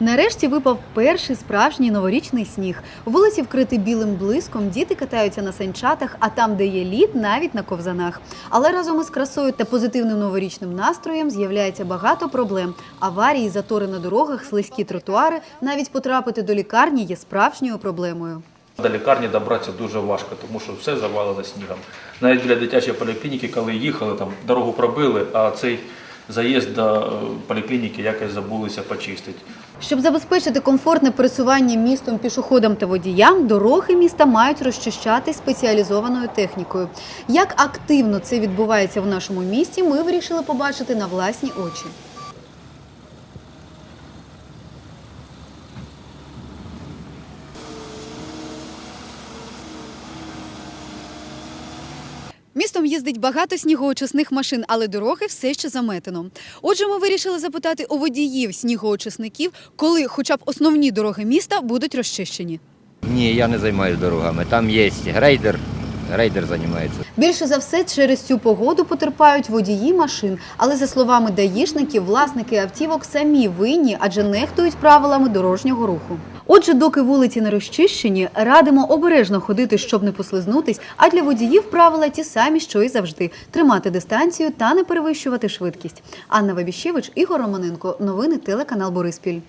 Нарешті випав перший справжній новорічний сніг. Вулиці вкриті білим блиском, діти катаються на санчатах, а там, де є лід, навіть на ковзанах. Але разом із красою та позитивним новорічним настроєм з'являється багато проблем. Аварії, затори на дорогах, слизькі тротуари. Навіть потрапити до лікарні є справжньою проблемою. До лікарні добратися дуже важко, тому що все завалено снігом. Навіть біля дитячої поліклініки, коли їхали, там дорогу пробили, а цей заїзд до е, поліклініки якось забулися почистити. Щоб забезпечити комфортне пересування містом пішоходам та водіям, дороги міста мають розчищати спеціалізованою технікою. Як активно це відбувається в нашому місті, ми вирішили побачити на власні очі. Містом їздить багато снігоочисних машин, але дороги все ще заметено. Отже, ми вирішили запитати у водіїв снігоочисників, коли хоча б основні дороги міста будуть розчищені. Ні, я не займаюся дорогами. Там є грейдер, грейдер займається. Більше за все через цю погоду потерпають водії машин. Але за словами даїшників, власники автівок самі винні, адже нехтують правилами дорожнього руху. Отже, доки вулиці не розчищені, радимо обережно ходити, щоб не послизнутись. А для водіїв правила ті самі, що і завжди: тримати дистанцію та не перевищувати швидкість. Анна Вабіщевич, Ігор Романенко. Новини телеканал Бориспіль.